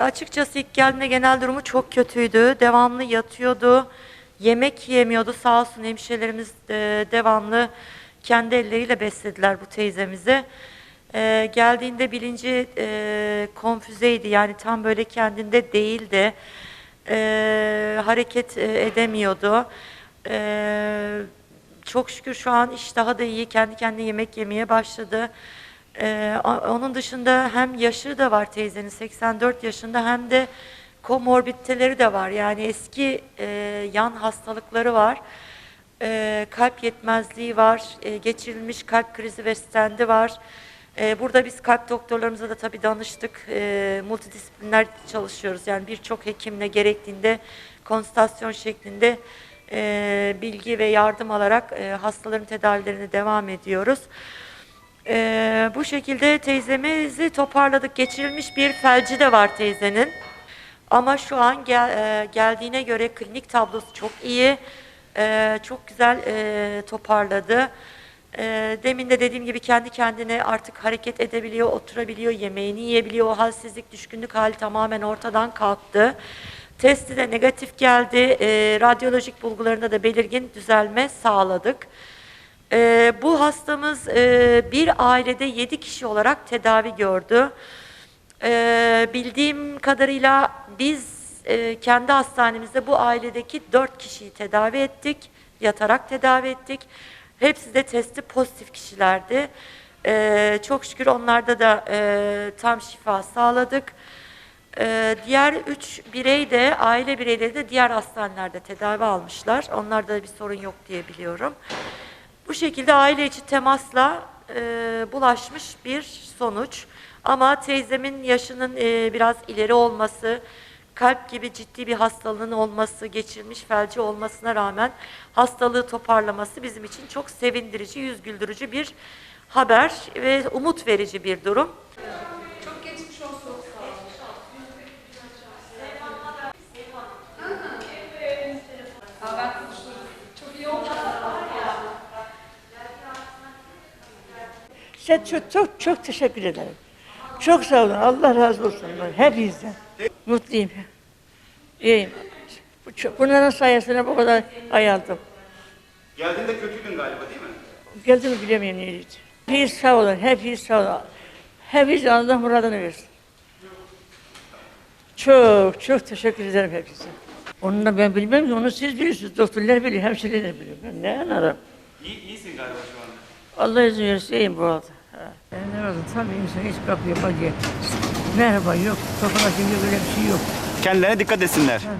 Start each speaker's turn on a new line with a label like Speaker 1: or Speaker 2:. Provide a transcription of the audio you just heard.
Speaker 1: Açıkçası ilk geldiğinde genel durumu çok kötüydü. Devamlı yatıyordu. Yemek yiyemiyordu. Sağ olsun hemşirelerimiz e, devamlı kendi elleriyle beslediler bu teyzemizi. E, geldiğinde bilinci e, konfüzeydi. Yani tam böyle kendinde değildi. E, hareket e, edemiyordu. E, çok şükür şu an iş daha da iyi. Kendi kendine yemek yemeye başladı. Ee, onun dışında hem yaşı da var teyzenin 84 yaşında hem de komorbiditeleri de var. Yani eski e, yan hastalıkları var. Ee, kalp yetmezliği var. e, geçirilmiş kalp krizi ve stendi var. Ee, burada biz kalp doktorlarımıza da tabii danıştık. Ee, multidisipliner çalışıyoruz. Yani birçok hekimle gerektiğinde konsültasyon şeklinde e, bilgi ve yardım alarak e, hastaların tedavilerine devam ediyoruz. Ee, bu şekilde teyzemizi toparladık. Geçirilmiş bir felci de var teyzenin. Ama şu an gel- e, geldiğine göre klinik tablosu çok iyi. Ee, çok güzel e, toparladı. Ee, demin de dediğim gibi kendi kendine artık hareket edebiliyor, oturabiliyor, yemeğini yiyebiliyor. O halsizlik, düşkünlük hali tamamen ortadan kalktı. Testi de negatif geldi. Ee, radyolojik bulgularında da belirgin düzelme sağladık. Ee, bu hastamız e, bir ailede 7 kişi olarak tedavi gördü. Ee, bildiğim kadarıyla biz e, kendi hastanemizde bu ailedeki 4 kişiyi tedavi ettik, yatarak tedavi ettik. Hepsi de testi pozitif kişilerdi. Ee, çok şükür onlarda da e, tam şifa sağladık. Ee, diğer üç birey de aile bireyleri de diğer hastanelerde tedavi almışlar. Onlarda da bir sorun yok diye biliyorum. Bu şekilde aile içi temasla e, bulaşmış bir sonuç. Ama teyzemin yaşının e, biraz ileri olması, kalp gibi ciddi bir hastalığının olması, geçirmiş felci olmasına rağmen hastalığı toparlaması bizim için çok sevindirici, yüz güldürücü bir haber ve umut verici bir durum.
Speaker 2: Çok geçmiş olsun. Aa, ben konuştum. Çok iyi oldu.
Speaker 3: Size çok, çok, çok teşekkür ederim. Çok sağ olun. Allah razı olsun. Hepinizden. Mutluyum. İyiyim. Bunların sayesinde bu kadar ayaldım.
Speaker 4: Geldiğinde kötüydün galiba değil mi?
Speaker 3: Geldi mi bilemiyorum neydi. Hepiniz sağ olun. Hepiniz sağ olun. Hepiniz Allah muradını versin. Çok çok teşekkür ederim hepinize. Onu da ben bilmem ki onu siz bilirsiniz. Doktorlar biliyor, hemşireler biliyor. Ben ne anlarım.
Speaker 4: İyi, iyisin galiba şu anda.
Speaker 3: Allah izin verirse iyiyim bu arada. Oldu? Tabii insan hiç kapıyor bacıya. Merhaba yok, tokalaşın yok öyle bir şey yok.
Speaker 4: Kendilerine dikkat etsinler.
Speaker 3: Ha.